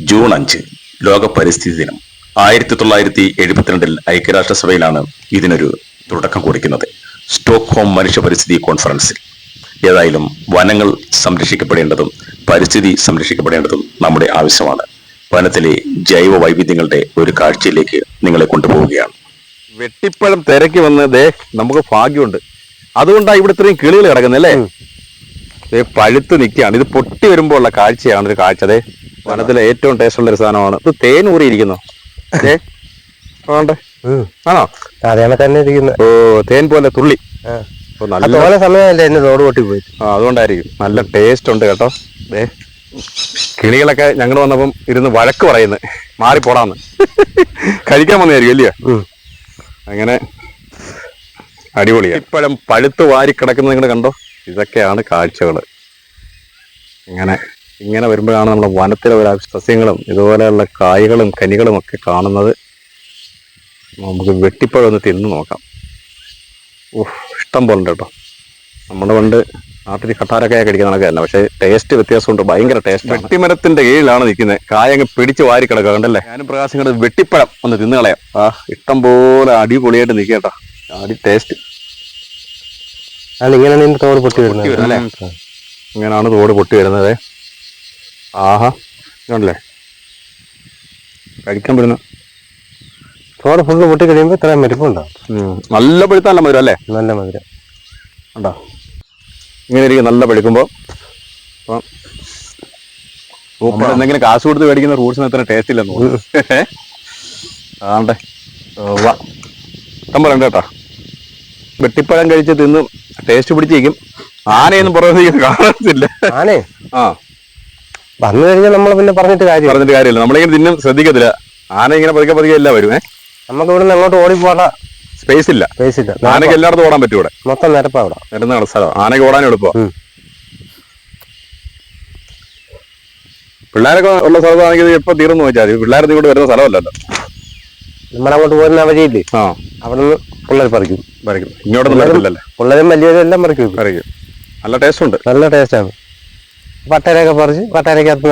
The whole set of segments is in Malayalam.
ജൂൺ അഞ്ച് ലോക പരിസ്ഥിതി ദിനം. ആയിരത്തി തൊള്ളായിരത്തി എഴുപത്തിരണ്ടിൽ ഐക്യരാഷ്ട്രസഭയിലാണ് ഇതിനൊരു തുടക്കം കുറിക്കുന്നത്. സ്റ്റോക്ക്ഹോം മനുഷ്യ പരിസ്ഥിതി കോൺഫറൻസിൽ. ഏതായാലും വനങ്ങൾ സംരക്ഷിക്കപ്പെടേണ്ടതും പരിസ്ഥിതി സംരക്ഷിക്കപ്പെടേണ്ടതും നമ്മുടെ ആവശ്യമാണ്. വനത്തിലെ ജൈവ വൈവിധ്യങ്ങളുടെ ഒരു കാഴ്ചയിലേക്ക് നിങ്ങളെ കൊണ്ടുപോവുകയാണ്. വെട്ടിപ്പഴം തിരക്കി വന്ന് ദേ നമുക്ക് ഭാഗ്യമുണ്ട്. അതുകൊണ്ടാണ് ഇവിടെ ഇത്രയും കിളികൾ ദേ പഴുത്ത് നിൽക്കുകയാണ്. ഇത് പൊട്ടി വരുമ്പോൾ ഉള്ള കാഴ്ചയാണ് ഒരു കാഴ്ച. അതെ വനത്തിലെ ഏറ്റവും ടേസ്റ്റ് ഉള്ള ഒരു സാധനമാണ്. ഇത് തേൻ ഊറിയിരിക്കുന്നു ഏ ആണ്ടെ. ആണോ? തന്നെ ഇരിക്കുന്നത്. ഓ തേൻ പോലെ തുള്ളി. നല്ല തോനെ സമയമല്ലേ എന്നെ റോഡ് പൊട്ടി പോയി. ആ അതുകൊണ്ടായിരിക്കും. നല്ല ടേസ്റ്റ് ഉണ്ട് കേട്ടോ. ദേ കിളികളൊക്കെ ഞങ്ങൾ വന്നപ്പം ഇരുന്ന് വഴക്ക് പറയുന്നത് മാറിപ്പോടാന്ന്. കഴിക്കാൻ വന്നതായിരിക്കും അല്ലയോ? അങ്ങനെ അടിപൊളിയാണ്. ഇപ്പോഴും പഴുത്ത് വാരി കിടക്കുന്നത് നിങ്ങൾ കണ്ടോ? ഇതൊക്കെയാണ് കാഴ്ചകൾ ഇങ്ങനെ ഇങ്ങനെ വരുമ്പോഴാണ് നമ്മുടെ വനത്തിലെ ഒരു സസ്യങ്ങളും ഇതുപോലെയുള്ള കായ്കളും കനികളും ഒക്കെ കാണുന്നത്. നമുക്ക് വെട്ടിപ്പഴം ഒന്ന് തിന്ന് നോക്കാം. ഓഹ് ഇഷ്ടം പോലെ ഉണ്ട് കേട്ടോ. നമ്മുടെ പണ്ട് നാട്ടിൽ കട്ടാരക്കായ കടിക്കുന്ന കണക്ക് തന്നെ പക്ഷേ ടേസ്റ്റ് വ്യത്യാസമുണ്ട് ഭയങ്കര ടേസ്റ്റ് വെട്ടിമരത്തിന്റെ കീഴിലാണ് നിൽക്കുന്നത്. കായ അങ്ങ് പിടിച്ച് വാരി കിടക്കുക കണ്ടല്ലേ? ഞാനും പ്രകാശം കണ്ട് വെട്ടിപ്പഴം ഒന്ന് തിന്നു കളയാം. ആ ഇഷ്ടം പോലെ അടിപൊളിയായിട്ട് നിൽക്കട്ടോ അടി ടേസ്റ്റ് ആണ് ഇങ്ങനെ നിന്റെ തോട് പൊട്ടി വരുന്നത്. അല്ലേ? ഇങ്ങനെയാണ് തോട് പൊട്ടി വരുന്നത്. ആഹാ ഇതുണ്ടല്ലേ? കഴിക്കാൻ പറ്റുന്ന തോട് ഫുള്ള് പൊട്ടി കഴിയുമ്പോൾ ഇത്രയും മരുപ്പുണ്ടോ. നല്ല പഴുത്ത നല്ല മധുരം അല്ലേ? നല്ല മധുരം. ഉണ്ടോ? ഇങ്ങനെ ഇരിക്കും നല്ല പഴുക്കുമ്പോൾ അപ്പം എന്തെങ്കിലും കാശ് കൊടുത്ത് മേടിക്കുന്ന ഫ്രൂട്ട്സിന് അത്ര ടേസ്റ്റ് ഇല്ലെന്ന് ആണ്ടേ വാ കേട്ടോ. വെട്ടിപ്പഴം കഴിച്ച് തിന്ന് ടേസ്റ്റ് പിടിച്ചേക്കും ആനയൊന്നും പുറമേ കാണത്തില്ല. ആനേ ആ. വന്നു കഴിഞ്ഞാൽ നമ്മൾ പിന്നെ പറഞ്ഞിട്ട് കാര്യം പറഞ്ഞിട്ട് കാര്യമില്ല. നമ്മളിങ്ങനെ തിന്നും ശ്രദ്ധിക്കത്തില്ല. ആന ഇങ്ങനെ പതുക്കെ പതുക്കെ എല്ലാം വരും ഏ? നമുക്ക് ഇവിടുന്ന് അങ്ങോട്ട് ഓടിപ്പോണ്ട സ്പേസ് ഇല്ല. സ്പേസ് ഇല്ല. ആനയ്ക്ക് എല്ലായിടത്തും ഓടാൻ പറ്റും ഇവിടെ. മൊത്തം നിരപ്പാ ഇവിടെ. നിരന്ന സ്ഥലം ആനയ്ക്ക് ഓടാൻ എടുപ്പോ. പിള്ളേരൊക്കെ ഉള്ള സ്ഥലത്താണെങ്കിൽ എപ്പൊ തീർന്നു വെച്ചാൽ പിള്ളേരൊന്നും ഇങ്ങോട്ട് വരുന്ന സ്ഥലമല്ലല്ലോ. നമ്മളങ്ങോട്ട് പോരുന്ന വഴിയില്ലേ? ആ. അവിടെ നിന്ന് പിള്ളേർ പറിക്കും. പറിക്കും വരത്തില്ലല്ലേ പിള്ളേരും വലിയവരും എല്ലാം പറിക്കും. പറിക്കും. നല്ല ടേസ്റ്റ് ഉണ്ട്. നല്ല ടേസ്റ്റാണ് പട്ടരയൊക്കെ പറിച്ച് പട്ടരക്കകത്ത്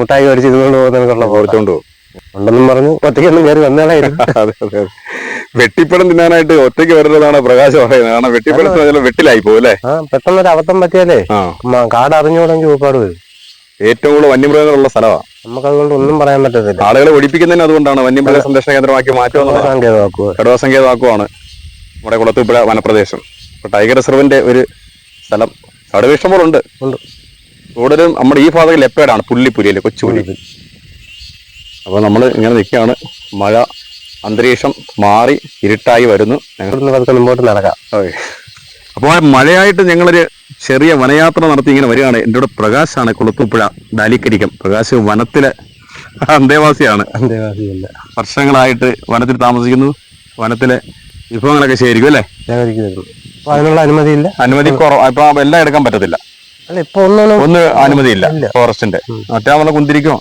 മുട്ടായി മേടിച്ച് ഇതുകൊണ്ട് പോകുന്നതിനുള്ള ഓടിച്ചോണ്ട് പോകും. ഉണ്ടെന്നും പറഞ്ഞു ഒറ്റയ്ക്കൊന്നും കയറി വന്നാലായിരുന്നു അതെ അതെ വെട്ടിപ്പടം തിന്നാനായിട്ട് ഒറ്റയ്ക്ക് വരുന്നതാണ് പ്രകാശം പറയുന്നത്. കാരണം വെട്ടിപ്പടം വെട്ടിലായി പോകും അല്ലേ? ആ പെട്ടെന്നൊരു അബദ്ധം പറ്റിയാലേ കാട് അറിഞ്ഞുകൂടെങ്കിൽ ഒരുപാട് വരും. ഏറ്റവും കൂടുതൽ വന്യമൃഗങ്ങളുള്ള സ്ഥലമാണ് നമുക്ക് അതുകൊണ്ട് ഒന്നും പറയാൻ പറ്റത്തില്ല. ആളുകളെ ഒഴിപ്പിക്കുന്നതിന് അതുകൊണ്ടാണ് വന്യമൃഗ സംരക്ഷണ കേന്ദ്രമാക്കി സാങ്കേതികമാക്കുക കടുവ സങ്കേതമാക്കുവാണ് നമ്മുടെ കുളത്തൂപ്പുഴ വനപ്രദേശം. ടൈഗർ റിസർവിന്റെ ഒരു സ്ഥലം. കടുവ ഇഷ്ടംപോലുണ്ട് ഉണ്ട്. ഉണ്ട് ഒരു നമ്മുടെ ഈ ഭാഗത്ത് ലെപ്പേഡാണ് പുള്ളിപ്പുലിയല്ലേ കൊച്ചുപുലി. അപ്പോൾ നമ്മൾ ഇങ്ങനെ നിൽക്കുകയാണ്. മഴ അന്തരീക്ഷം മാറി ഇരുട്ടായി വരുന്നു. ഞങ്ങൾ പതുക്കെ മുമ്പോട്ട് നടക്കാം. അപ്പോൾ മഴയായിട്ട് ഞങ്ങളൊരു ചെറിയ വനയാത്ര നടത്തി ഇങ്ങനെ വരികയാണ്. എന്റെ കൂടെ പ്രകാശാണ് കുളത്തൂപ്പുഴ ഡാലിക്കരിക്കം. പ്രകാശ് വനത്തിലെ അന്തേവാസിയാണ്. അന്തേവാസിയല്ല. വർഷങ്ങളായിട്ട് വനത്തിൽ താമസിക്കുന്നു. വനത്തിലെ വിഭവങ്ങളൊക്കെ ശേഖരിക്കും അല്ലേ? അതിനുള്ള അനുമതിയില്ല? അനുമതി കുറവ്. ഇപ്പൊ എല്ലാം എടുക്കാൻ പറ്റത്തില്ല. അല്ല ഇപ്പൊ ഒന്നും ഒന്ന് അനുമതിയില്ല. ഫോറസ്റ്റിന്റെ. മറ്റേ നമ്മളെ കുന്തിരിക്കോ.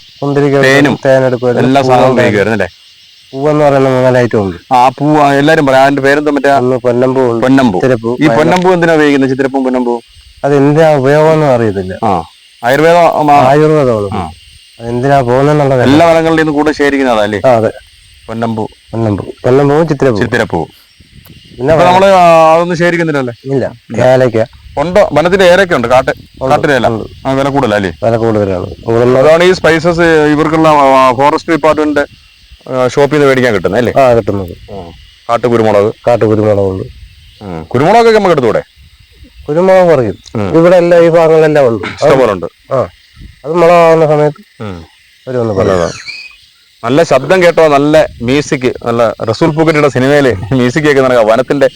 തേനും. തേനെടുക്കും എല്ലാ സാധനവും ഉപയോഗിക്കുമായിരുന്നു അല്ലേ? പൂവെന്ന് പറയുന്ന ഉണ്ട്. ആ പൂ എല്ലാരും പറയാം. അതിന്റെ പേരെന്താ മറ്റേ? പൊന്നമ്പൂ പൊന്നമ്പൂ. ഈ പൊന്നമ്പൂ എന്തിനാ ഉപയോഗിക്കുന്നത്? ചിത്രപ്പൂ പൊന്നമ്പൂ? അത് എന്തിനാ ഉപയോഗം അറിയത്തില്ല. ആ ആയുർവേദ ആയുർവേദമാണ്. എന്തിനാ എല്ലാ നിന്ന് കൂടെ ശേഖരിക്കുന്നതാ അല്ലേ? പൊന്നമ്പൂ അതെ. പൊന്നമ്പൂ. പൊന്നമ്പൂ. പൊന്നമ്പൂവും ചിത്തിരപ്പൂ ചിത്തിരപ്പൂ. പിന്നെ നമ്മൾ അതൊന്നും ശേഖരിക്കുന്നില്ലല്ലേ ഇല്ല. ഏലയ്ക്ക. ഉണ്ടോ? വനത്തിന്റെ ഏരൊക്കെ ഉണ്ട്. കാട്ട് കാട്ടിലേല വില കൂടുതലല്ലേ വില കൂടുതലാണ്. അതാണ് ഈ സ്പൈസസ് ഇവർക്കുള്ള ഫോറസ്റ്റ് ഡിപ്പാർട്ട്മെന്റ് ഷോപ്പിൽ നിന്ന് മേടിക്കാൻ കിട്ടുന്നത് അല്ലേ? ആ കിട്ടുന്നത് കാട്ടു കുരുമുളക്. കാട്ടു കുരുമുളകുണ്ട് കുരുമുളക് കുരുമുളകൊക്കെ നമുക്ക് എടുത്തൂടെ കുരുമുളക് പറയും ഇവിടെ എല്ലാം ഈ ഭാഗങ്ങളെല്ലാം ഉണ്ട്. ഇഷ്ടംപോലെ ഉണ്ട് ആ അത് മുളകാവുന്ന സമയത്ത് നല്ല ശബ്ദം കേട്ടോ നല്ല മ്യൂസിക് നല്ല റസൂൽ പൂക്കറ്റിയുടെ സിനിമയിൽ മ്യൂസിക് കേൾക്കുന്ന വനത്തിന്റെ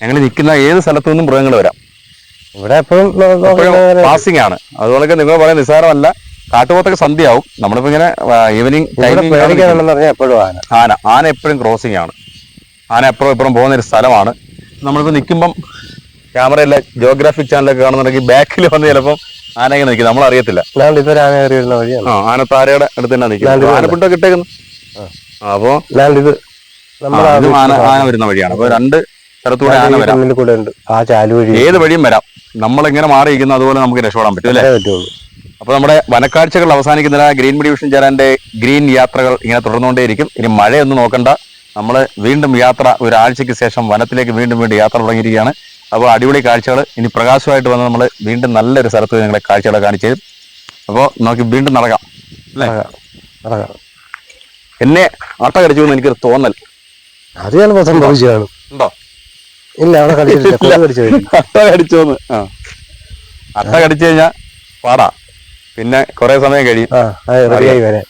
ഞങ്ങൾ നിൽക്കുന്ന ഏത് സ്ഥലത്തു നിന്നും മൃഗങ്ങൾ വരാം. ഇവിടെ എപ്പോഴും പാസിംഗ് ആണ്. അതുപോലെ നിങ്ങൾ പറയാൻ നിസ്സാരമല്ല. കാട്ടുപോത്തൊക്കെ സന്ധ്യയാവും. നമ്മളിപ്പോ ഇങ്ങനെ ഈവനിങ് എപ്പോഴും ആന. ആന. ആന എപ്പോഴും ക്രോസിംഗ് ആണ്. ആന എപ്പോഴും എപ്പോഴും പോകുന്ന ഒരു സ്ഥലമാണ്. നമ്മളിപ്പോ നിൽക്കുമ്പം ക്യാമറയിലെ ജിയോഗ്രാഫിക് ചാനലൊക്കെ കാണുന്നുണ്ടെങ്കിൽ ബാക്കിൽ വന്ന് ചിലപ്പം ആന ഇങ്ങനെ നിൽക്കും. നമ്മൾ അറിയത്തില്ല ആന താരയുടെ ആ ആനത്താരയുടെ അടുത്ത് തന്നെ നിൽക്കും ഇതാണ്ട് കിട്ടേക്കുന്നു ഇട്ടേക്കുന്നു. അപ്പോ ഇത് ആന വരുന്ന വഴിയാണ്. അപ്പൊ രണ്ട് സ്ഥലത്തൂടെ ആന വരാം. കൂടെ ഉണ്ട്. ആ ചാലു വഴി ഏത് വഴിയും വരാം. നമ്മളിങ്ങനെ മാറിയിരിക്കുന്ന അതുപോലെ നമുക്ക് രക്ഷപ്പെടാൻ പറ്റും അല്ലേ? പറ്റുള്ളൂ. അപ്പോൾ നമ്മുടെ വനക്കാഴ്ചകൾ അവസാനിക്കുന്നില്ല ഗ്രീൻ മെഡിവിഷൻ ചേരാന്റെ ഗ്രീൻ യാത്രകൾ ഇങ്ങനെ തുടർന്നുകൊണ്ടേയിരിക്കും. ഇനി മഴയൊന്നും നോക്കണ്ട. നമ്മൾ വീണ്ടും യാത്ര ഒരാഴ്ചയ്ക്ക് ശേഷം വനത്തിലേക്ക് വീണ്ടും വീണ്ടും യാത്ര തുടങ്ങിയിരിക്കുകയാണ്. അപ്പോൾ അടിപൊളി കാഴ്ചകൾ. ഇനി പ്രകാശമായിട്ട് വന്ന് നമ്മൾ വീണ്ടും നല്ലൊരു സ്ഥലത്ത് നിങ്ങളെ കാഴ്ചകളെ കാണിച്ചു തരും. അപ്പോൾ നോക്കി വീണ്ടും നടക്കാം അല്ലേ? എന്നെ അട്ട കടിച്ചു എന്ന് എനിക്കൊരു തോന്നൽ. അത് ഞാൻ ഉണ്ടോ? ഇല്ല അവിടെ കൊതു കടിച്ചു. അട്ട കടിച്ചോന്ന്. ആ. അട്ട കടിച്ചു കഴിഞ്ഞാൽ പാടാ. പിന്നെ കുറെ സമയം കഴിയും. റെഡിയായി വരാൻ.